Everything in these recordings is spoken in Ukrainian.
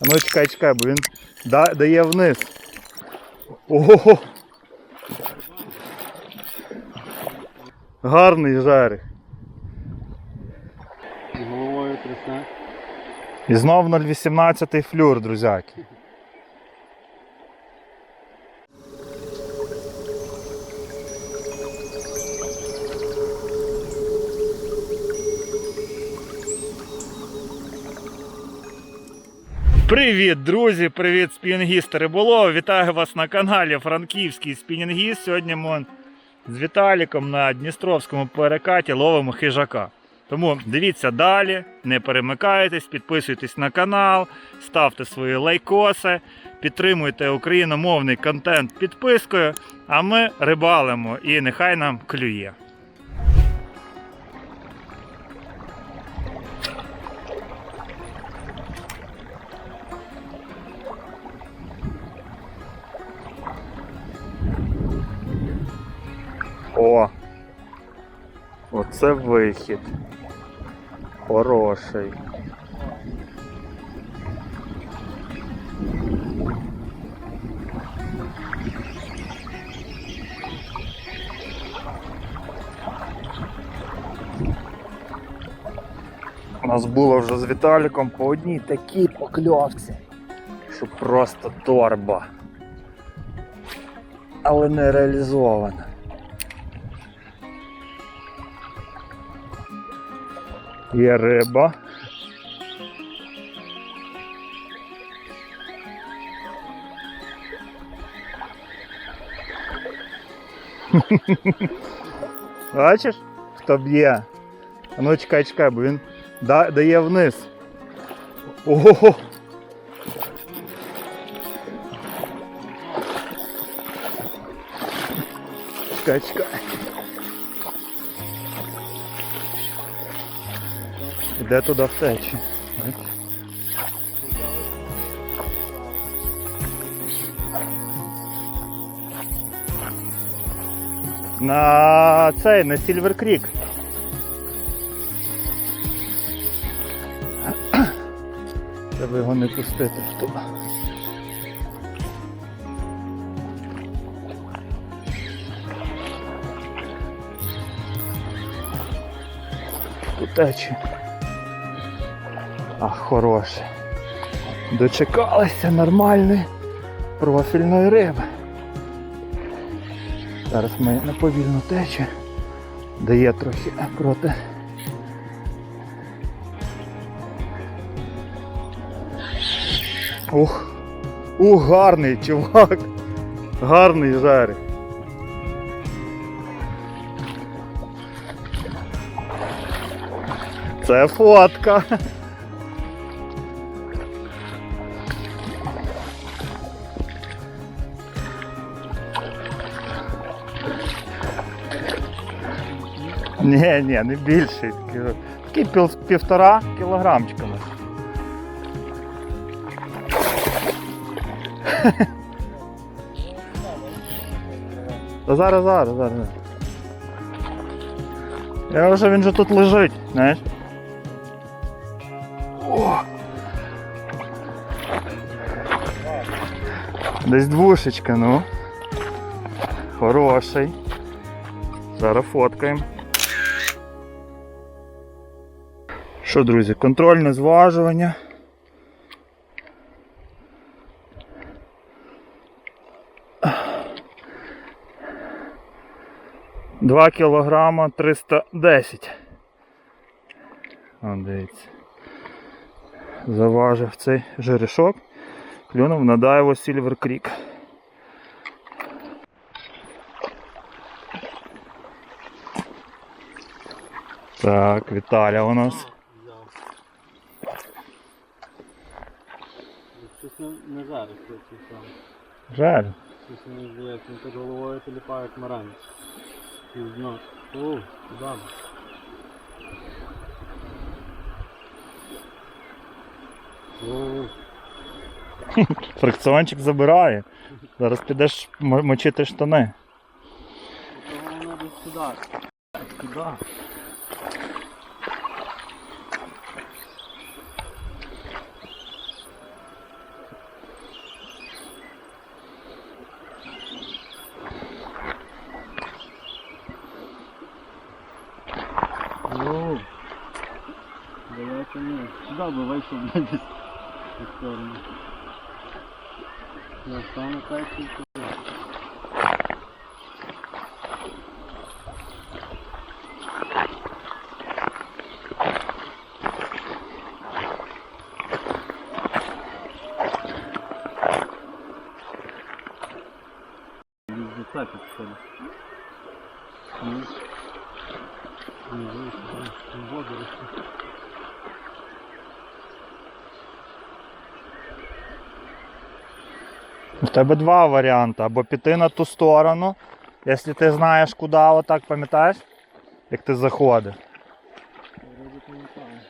А ну чекай, чекай, бо він да- дає вниз. Ого! Гарний жарик. І головою трясне. І знов 0,18 флюр, друзяки. Привіт, друзі! Привіт, спінінгісти Риболов! Вітаю вас на каналі Франківський спінінгіст. Сьогодні ми з Віталіком на Дністровському перекаті ловимо хижака. Тому дивіться далі, не перемикайтесь, підписуйтесь на канал, ставте свої лайкоси, підтримуйте україномовний контент підпискою, а ми рибалимо і нехай нам клює. Оце вихід. Хороший. У нас було вже з Віталіком по одній такій покльовці, що просто торба. Але не реалізована. Є риба. Бачиш, хто б'є? А ну чекай, чекай, бо він да- дає вниз. Ого! Чекай, чекай. Іде туди втечі. На цей, на Сільвер Крік. Треба його не пустити туди. Утечі. Ах, хороше. Дочекалися нормальної профільної риби. Зараз ми на повільну. Дає трохи проти. Ух! Ух, гарний чувак! Гарний жарик. Це фотка. Ні, ні, не більший. Такий, пів, півтора кілограмчика. Та зараз, зараз, зараз. Я вже він же тут лежить, знаєш. О! Десь двушечка, ну. Хороший. Зараз фоткаємо. Що, друзі, контрольне зважування. Два кілограма 310. О, дивіться. Заважив цей жерешок. Клюнув на Дайво Сільвер Крік. Так, Віталя у нас. Щось не, не жарить, щось сам. Жаль. Щось мені здається, він під головою теліпає як марань. Пізно. О, да. О, Фрикціончик забирає. Зараз підеш м- мочити штани. воно десь сюди. Туди. взяв би вийшов блядь, десь в сторону. Я стану так тільки. Зацепить що ли? Ні. Не вийшло, не воду росте. У тебе два варіанти. Або піти на ту сторону, якщо ти знаєш куди, отак пам'ятаєш, як ти заходиш.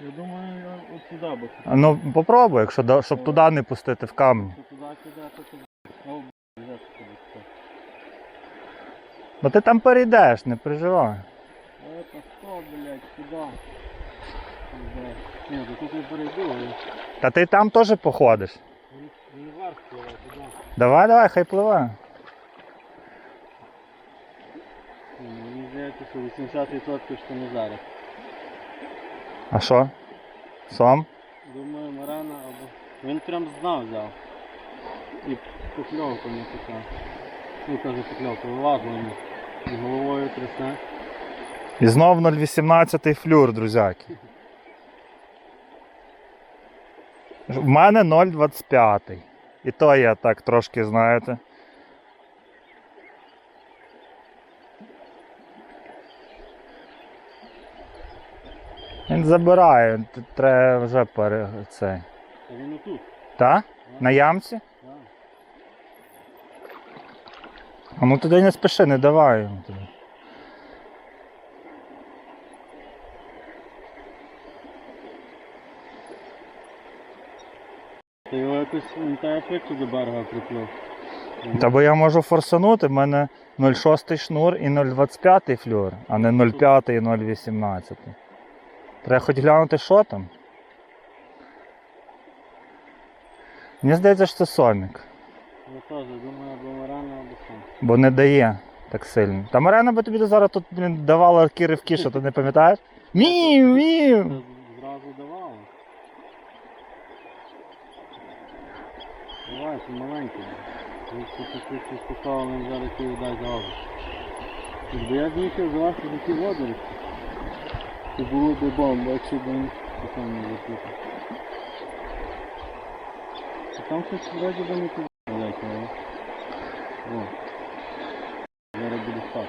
Я думаю, я от сюди би А Ну попробуй, якщо да- щоб туди не пустити в камінь. Що туди кидати, то О, б**, я туди це. Бо ти там перейдеш, не переживай. Это що, блядь, куди? Блядь. То тут я перейду, Та ти там теж походиш. він- він вверх пливе, туди. Давай, давай, хай пливе. Ні, Мені здається, що 80% що не зараз. А що? Сом? Думаю, Марана або... Він прям знав взяв. І покльовку не така. Ну, каже, покльовку, вилазило мені. І головою трясне. І знов 0,18 флюр, друзяки. В мене 0,25. І то я так трошки, знаєте. Він забирає, треба вже пере цей. Він отут. Та? На ямці? Да. А ну туди не спіши, не давай йому туди. Ти його якось не так ефекту до берега приплив. Та бо я можу форсанути, в мене 0,6 шнур і 0,25 флюр, а не 0,5 і 0,18. Треба хоч глянути, що там. Мені здається, що це сомік, Я теж думаю, або Марана, або сам. бо не дає так сильно. Та Марена би тобі зараз тут блін, давала такі ривки, що ти не пам'ятаєш? Мів, Це Це маленький. Він зараз ті дай загазу. Якби я зміг завести такі водорості, то було б бомба, якщо б він там не запитав. А там щось вроді би не туди але... О. Зараз буде спати.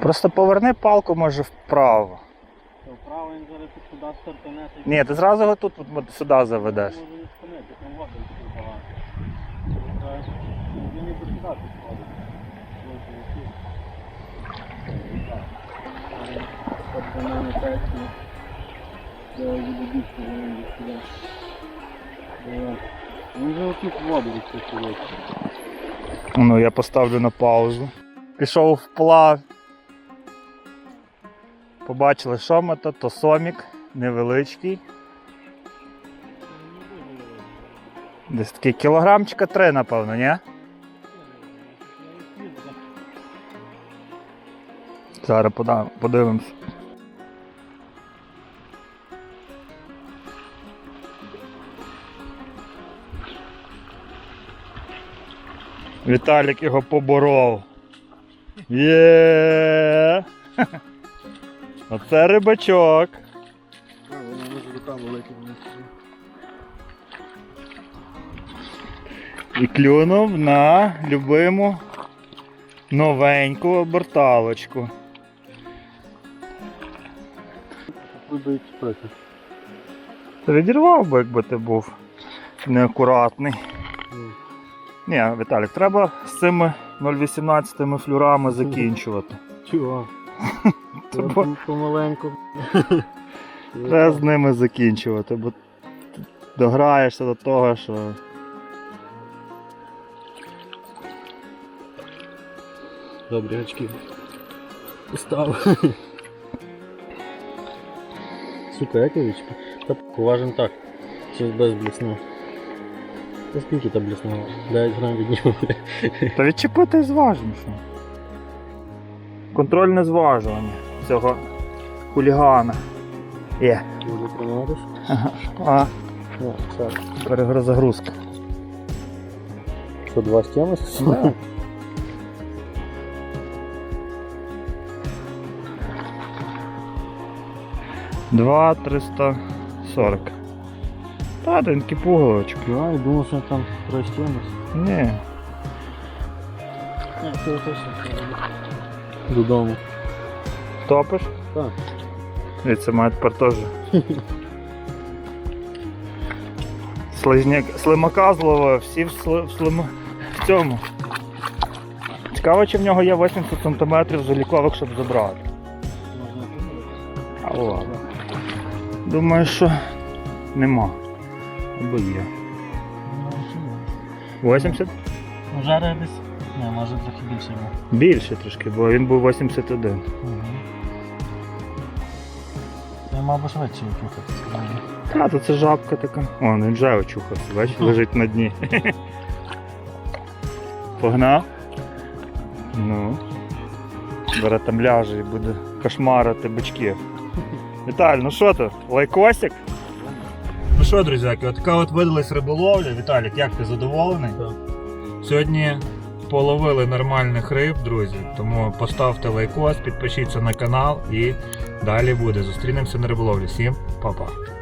Просто поверни палку, може, вправо. Вправо він зараз тут туди стартане. Ні, ти зразу його тут от, сюди заведеш. Може не спинити, там вода дуже багато. Він не прикидати бігти, він сюди. Же отут воду сидить. Ну, я поставлю на паузу. Пішов вплав. Побачили, що ми то, то сомік невеличкий. Десь такий кілограмчика три, напевно, ні? Зараз подивимось. Віталік його поборов. Є. Оце рибачок. І клюнув на любиму новеньку оберталочку. Відірвав би, якби ти був неакуратний. Ні, Віталік, треба з цими 0,18 флюрами закінчувати. Чого? Помаленьку. Треба з ними закінчувати, бо дограєшся до того, що. Добрі очки. Устав. Сука, як вічка? Та уважен так. Щось без блісну. Та скільки там блісного? 9 грам від нього. Та відчепити зважимо, що. Контрольне зважування цього хулігана. Є. Ага. А, Ну, все. перегрузагрузка. Що, два? Да. Два триста сорок. Та, тонкі пуговички. Я і думав, що там з чимось. Ні. Додому. Топиш? Так. І це має тепер теж. Слизняк, слимака зловив, всі в, сли, в, слим... в цьому. Цікаво, чи в нього є 80 см залікових, щоб забрати. А ладно. Думаю, що нема. Або є. 80? Ну, жари десь. Не, може трохи більше. Більше трошки, бо він був 81. Угу. Мав швидше випухати. Та, то це жабка така. О, він вже очухався, бачиш, лежить на дні. Погнав? Ну. Зараз там ляже і буде кошмарити бички. Віталь, ну що ти? Лайкосик? Ну що, друзяки, от така от видалась риболовля. Віталік, як ти задоволений? Так. Сьогодні половили нормальних риб, друзі. Тому поставте лайкос, підпишіться на канал і далі буде. Зустрінемося на риболовлі. Всім па-па.